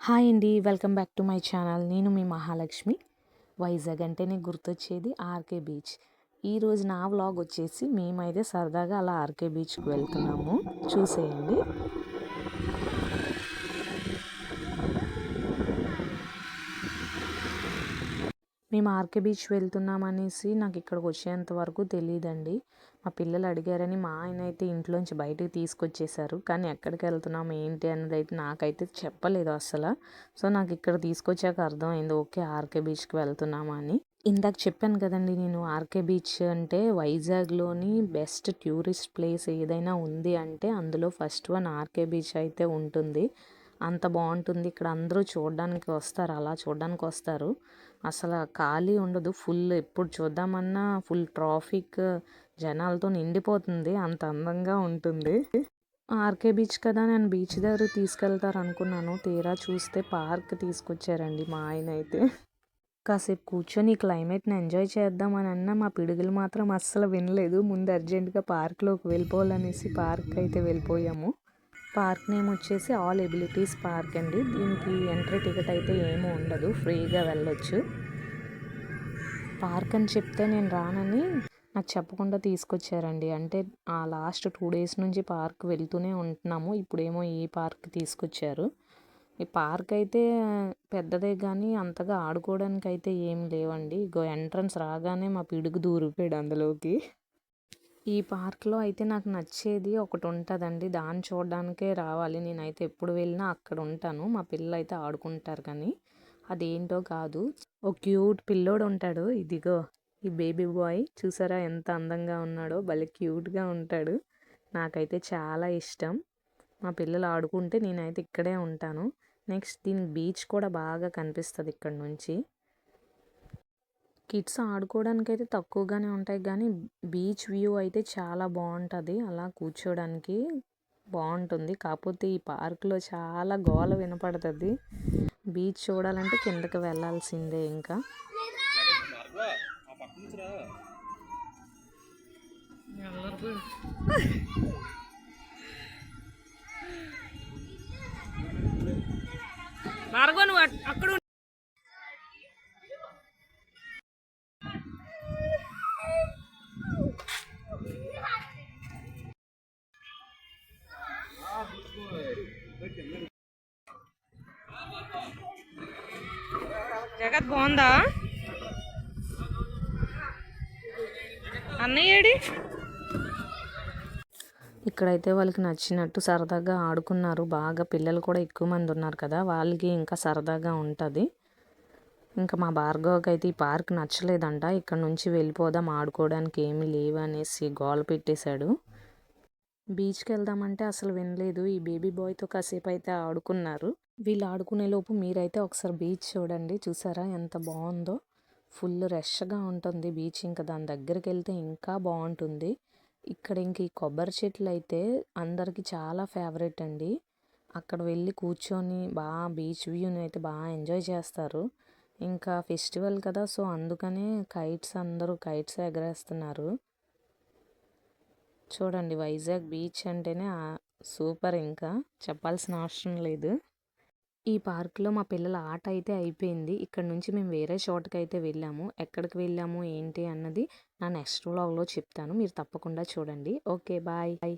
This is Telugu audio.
హాయ్ అండి welcome back to my channel. నేను మీ మహాలక్ష్మి. వైజాగ్ అంటేనే గుర్తొచ్చేది ఆర్కే బీచ్. ఈరోజు నా వ్లాగ్ వచ్చేసి మేమైతే సరదాగా అలా ఆర్కే బీచ్కి వెళ్తున్నాము. చూసేయండి. మేము ఆర్కే బీచ్ వెళ్తున్నాం అనేసి నాకు ఇక్కడికి వచ్చేంత వరకు తెలియదండి మా పిల్లలు అడిగారని మా ఆయన అయితే ఇంట్లోంచి బయటకు తీసుకొచ్చేసారు. కానీ ఎక్కడికి వెళ్తున్నాం ఏంటి అన్నది అయితే నాకైతే చెప్పలేదు అసలు. సో నాకు ఇక్కడ తీసుకొచ్చాక అర్థమైంది ఓకే ఆర్కే బీచ్కి వెళ్తున్నామా అని. ఇందాక చెప్పాను కదండి నేను ఆర్కే బీచ్ అంటే వైజాగ్లోని బెస్ట్ టూరిస్ట్ ప్లేస్ ఏదైనా ఉంది అంటే అందులో ఫస్ట్ వన్ ఆర్కే బీచ్ అయితే ఉంటుంది. అంత బాగుంటుంది. ఇక్కడ అందరూ చూడడానికి వస్తారు. అలా చూడడానికి వస్తారు. అసలు ఖాళీ ఉండదు. ఫుల్ ఎప్పుడు చూద్దామన్నా ఫుల్ ట్రాఫిక్ జనాలతో నిండిపోతుంది. అంత అందంగా ఉంటుంది. ఆర్కే బీచ్ కదా నేను బీచ్ దగ్గర తీసుకెళ్తారు అనుకున్నాను తీరా చూస్తే పార్క్ తీసుకొచ్చారండి మా ఆయన అయితే. కాసేపు కూర్చొని ఈ క్లైమేట్ని ఎంజాయ్ చేద్దామని అన్న మా పిడుగులు మాత్రం అస్సలు వినలేదు. ముందు అర్జెంటుగా పార్క్లోకి వెళ్ళిపోవాలనేసి పార్క్ అయితే వెళ్ళిపోయాము. పార్క్ నేమ్ వచ్చేసి ఆల్ ఎబిలిటీస్ పార్క్ అండి. దీనికి ఎంట్రీ టికెట్ అయితే ఏమీ ఉండదు. ఫ్రీగా వెళ్ళొచ్చు. పార్క్ అని చెప్తే నేను రానని నాకు చెప్పకుండా తీసుకొచ్చారండి. అంటే ఆ లాస్ట్ టూ డేస్ నుంచి పార్క్ వెళ్తూనే ఉంటున్నాము. ఇప్పుడేమో ఈ పార్క్ తీసుకొచ్చారు. ఈ పార్క్ అయితే పెద్దదే కానీ అంతగా ఆడుకోవడానికి అయితే ఏం లేవండి. ఇగో ఎంట్రన్స్ రాగానే మా పిడుగు దూరిపోయాడు అందులోకి. ఈ పార్క్లో అయితే నాకు నచ్చేది ఒకటి ఉంటుందండి దాన్ని చూడడానికే రావాలి. నేనైతే ఎప్పుడు వెళ్ళినా అక్కడ ఉంటాను. మా పిల్లలు అయితే ఆడుకుంటారు కానీ అదేంటో కాదు. ఒక క్యూట్ పిల్లోడు ఉంటాడు. ఇదిగో ఈ బేబీ బాయ్ చూసారా ఎంత అందంగా ఉన్నాడో? భలే క్యూట్గా ఉంటాడు. నాకైతే చాలా ఇష్టం. మా పిల్లలు ఆడుకుంటే నేనైతే ఇక్కడే ఉంటాను. నెక్స్ట్ దీని బీచ్ కూడా బాగా కనిపిస్తుంది ఇక్కడ నుంచి. కిడ్స్ ఆడుకోవడానికి అయితే తక్కువగానే ఉంటాయి. కానీ బీచ్ వ్యూ అయితే చాలా బాగుంటుంది. అలా కూర్చోడానికి బాగుంటుంది. కాకపోతే ఈ పార్క్లో చాలా గోల వినపడుతుంది. బీచ్ చూడాలంటే కిందకి వెళ్ళాల్సిందే ఇంకా. అక్కడ జగత్ బాగుందా? అన్నయ్యడి ఇక్కడైతే వాళ్ళకి నచ్చినట్టు సరదాగా ఆడుకున్నారు. బాగా పిల్లలు కూడా ఎక్కువ మంది ఉన్నారు కదా వాళ్ళకి ఇంకా సరదాగా ఉంటుంది. ఇంకా మా భార్గవకి అయితే ఈ పార్క్ నచ్చలేదంట. ఇక్కడ నుంచి వెళ్ళిపోదాం ఆడుకోవడానికి ఏమీ లేవు అనేసి గోల పెట్టేశాడు. బీచ్కి వెళ్దామంటే అసలు వినలేదు. ఈ బేబీ బాయ్తో కాసేపు అయితే ఆడుకున్నారు. వీళ్ళు ఆడుకునే లోపు మీరైతే ఒకసారి బీచ్ చూడండి. చూసారా ఎంత బాగుందో? ఫుల్ రష్గా ఉంటుంది బీచ్. ఇంకా దాని దగ్గరికి వెళ్తే ఇంకా బాగుంటుంది. ఇక్కడ ఇంక ఈ కొబ్బరి చెట్లు అయితే అందరికి చాలా ఫేవరెట్ అండి. అక్కడ వెళ్ళి కూర్చొని బాగా బీచ్ వ్యూని అయితే బాగా ఎంజాయ్ చేస్తారు. ఇంకా ఫెస్టివల్ కదా సో అందుకనే కైట్స్ అందరూ కైట్స్ ఎగరేస్తున్నారు. చూడండి వైజాగ్ బీచ్ అంటేనే సూపర్ ఇంకా. చెప్పాల్సిన అవసరం లేదు. ఈ పార్క్లో మా పిల్లల ఆట అయితే అయిపోయింది. ఇక్కడ నుంచి మేము వేరే చోటకి అయితే వెళ్ళాము. ఎక్కడికి వెళ్ళాము ఏంటి అన్నది నా నెక్స్ట్ వ్లాగ్లో చెప్తాను. మీరు తప్పకుండా చూడండి. Okay bye bye.